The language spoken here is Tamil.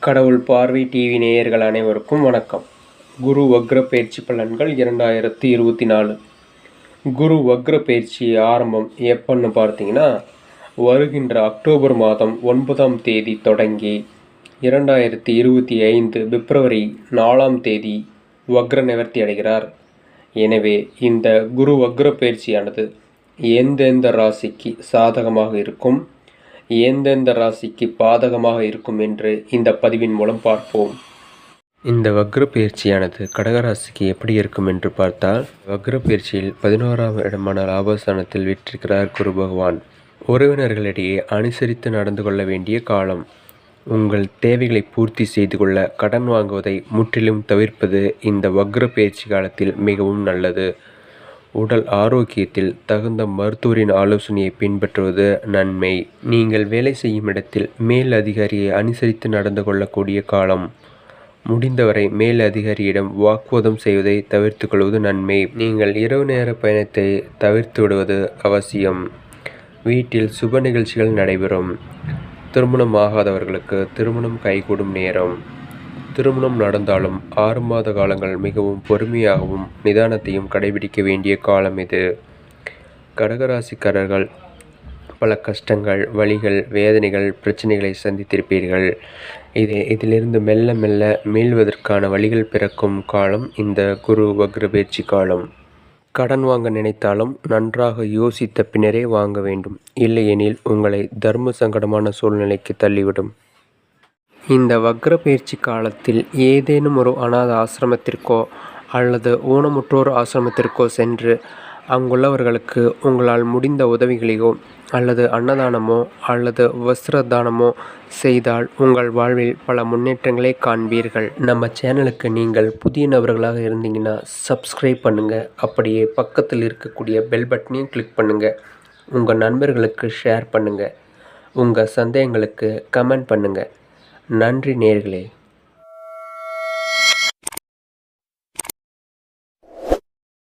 கடவுள் பார்வை டிவி நேயர்கள் அனைவருக்கும் வணக்கம். குரு வக்ர பயிற்சி பலன்கள் இரண்டாயிரத்தி இருபத்தி நாலு. குரு வக்ர பயிற்சி ஆரம்பம் எப்பன்னு பார்த்தீங்கன்னா வருகின்ற அக்டோபர் மாதம் ஒன்பதாம் தேதி தொடங்கி இரண்டாயிரத்தி இருபத்தி ஐந்து பிப்ரவரி நாலாம் தேதி வக்ர நிவர்த்தி அடைகிறார். எனவே இந்த குரு வக்ர பயிற்சியானது எந்தெந்த ராசிக்கு சாதகமாக இருக்கும். எந்தெந்த ராசிக்கு பாதகமாக இருக்கும் என்று இந்த பதிவின் மூலம் பார்ப்போம். இந்த வக்ர பயிற்சியானது கடகராசிக்கு எப்படி இருக்கும் என்று பார்த்தால் வக்ர பயிற்சியில் பதினோராம் இடமான லாபஸ்தானத்தில் விற்றிருக்கிறார் குரு பகவான். உறவினர்களிடையே அனுசரித்து நடந்து கொள்ள வேண்டிய காலம். உங்கள் தேவைகளை பூர்த்தி செய்து கொள்ள கடன் வாங்குவதை முற்றிலும் தவிர்ப்பது இந்த வக்ர பயிற்சி காலத்தில் மிகவும் நல்லது. உடல் ஆரோக்கியத்தில் தகுந்த மருத்துவரின் ஆலோசனையை பின்பற்றுவது நன்மை. நீங்கள் வேலை செய்யும் இடத்தில் மேல் அதிகாரியை அனுசரித்து நடந்து கொள்ளக்கூடிய காலம். முடிந்தவரை மேல் அதிகாரியிடம் வாக்குவாதம் செய்வதை தவிர்த்து கொள்வது நன்மை. நீங்கள் இரவு நேர பயணத்தை தவிர்த்து விடுவது அவசியம். வீட்டில் சுப நிகழ்ச்சிகள் நடைபெறும். திருமணம் ஆகாதவர்களுக்கு திருமணம் கைகூடும் நேரம். திருமணம் நடந்தாலும் ஆறு மாத காலங்கள் மிகவும் பொறுமையாகவும் நிதானத்தையும் கடைபிடிக்க வேண்டிய காலம் இது. கடகராசிக்காரர்கள் பல கஷ்டங்கள் வழிகள் வேதனைகள் பிரச்சனைகளை சந்தித்திருப்பீர்கள். இது இதிலிருந்து மெல்ல மெல்ல மீள்வதற்கான வழிகள் பிறக்கும் காலம் இந்த குரு வக்ர பயிற்சி காலம். கடன் வாங்க நினைத்தாலும் நன்றாக யோசித்த பின்னரே வாங்க வேண்டும். இல்லையெனில் உங்களை தர்ம சங்கடமான சூழ்நிலைக்கு தள்ளிவிடும். இந்த வக்ர பயிற்சி காலத்தில் ஏதேனும் ஒரு அநாத ஆசிரமத்திற்கோ அல்லது ஊனமுற்றோர் ஆசிரமத்திற்கோ சென்று அங்குள்ளவர்களுக்கு உங்களால் முடிந்த உதவிகளையோ அல்லது அன்னதானமோ அல்லது வஸ்திர தானமோ செய்தால் உங்கள் வாழ்வில் பல முன்னேற்றங்களை காண்பீர்கள். நம்ம சேனலுக்கு நீங்கள் புதிய நபர்களாக இருந்தீங்கன்னா சப்ஸ்கிரைப் பண்ணுங்கள் அப்படியே பக்கத்தில் இருக்கக்கூடிய பெல் பட்டனையும் கிளிக் பண்ணுங்கள் உங்கள் நண்பர்களுக்கு ஷேர் பண்ணுங்கள் உங்கள் சந்தேகங்களுக்கு கமெண்ட் பண்ணுங்கள் நன்றி நேர்களே.